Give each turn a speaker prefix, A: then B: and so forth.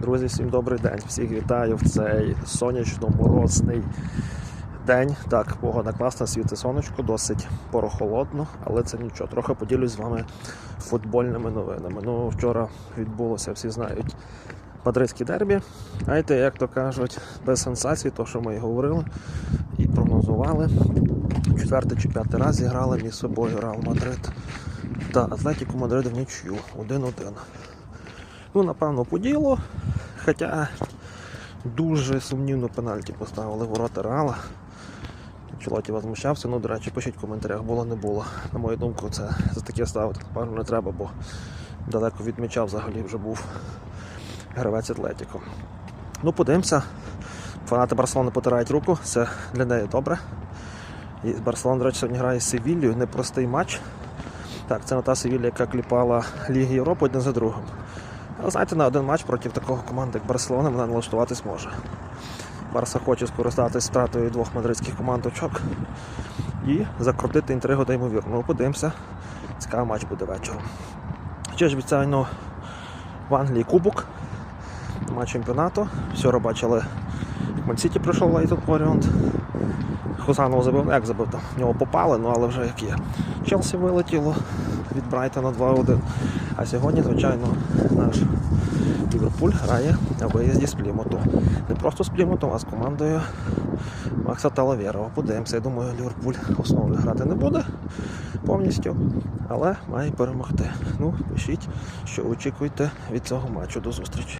A: Друзі, всім добрий день. Всіх вітаю в цей сонячно-морозний день. Так, погода класна, світи сонечко, досить порохолодно, але це нічого. Трохи поділюсь з вами футбольними новинами. Ну, вчора відбулося, всі знають, мадридське дербі. Знаєте, як то кажуть, без сенсацій, то що ми і говорили і прогнозували. Четвертий чи п'ятий раз зіграли між собою Реал Мадрид та Атлетіку Мадрид в нічю 1-1. Ну, напевно, по ділу. Хоча дуже сумнівно пенальті поставили ворота Реала. Чолоті возмущався. Ну, до речі, пишіть в коментарях, було не було. На мою думку, це за таке ставити, напевно, не треба, бо далеко від м'яча взагалі вже був гравець Атлетіко. Ну, подивимося. Фанати Барселони потирають руку, це для неї добре. І Барселона, до речі, сьогодні грає з Севіллю, непростий матч. Так, це не та Севілля, яка кліпала Ліги Європи один за другим. Але знаєте, на один матч проти такого команди, як Барселона, вона налаштуватись може. Барса хоче скористатись втратою двох мадридських команд очок і закрутити інтригу та ймовірно. Ну, подивимося. Цікавий матч буде вечором. Ще ж звичайно в Англії Кубок, матч чемпіонату. Вчора бачили, як Мансіті пройшов Лейтон Оріонт. Хузанов забив, ну, як забив там, в нього попали, ну але вже як є. Челсі вилетіло від Брайтона 2-1. А сьогодні, звичайно, наш Ліверпуль грає на виїзді з Плімуту. Не просто з Плімутом, а з командою Макса Талавєрова. Подивимося. Я думаю, Ліверпуль основою грати не буде повністю, але має перемогти. Ну, пишіть, що очікуєте від цього матчу. До зустрічі.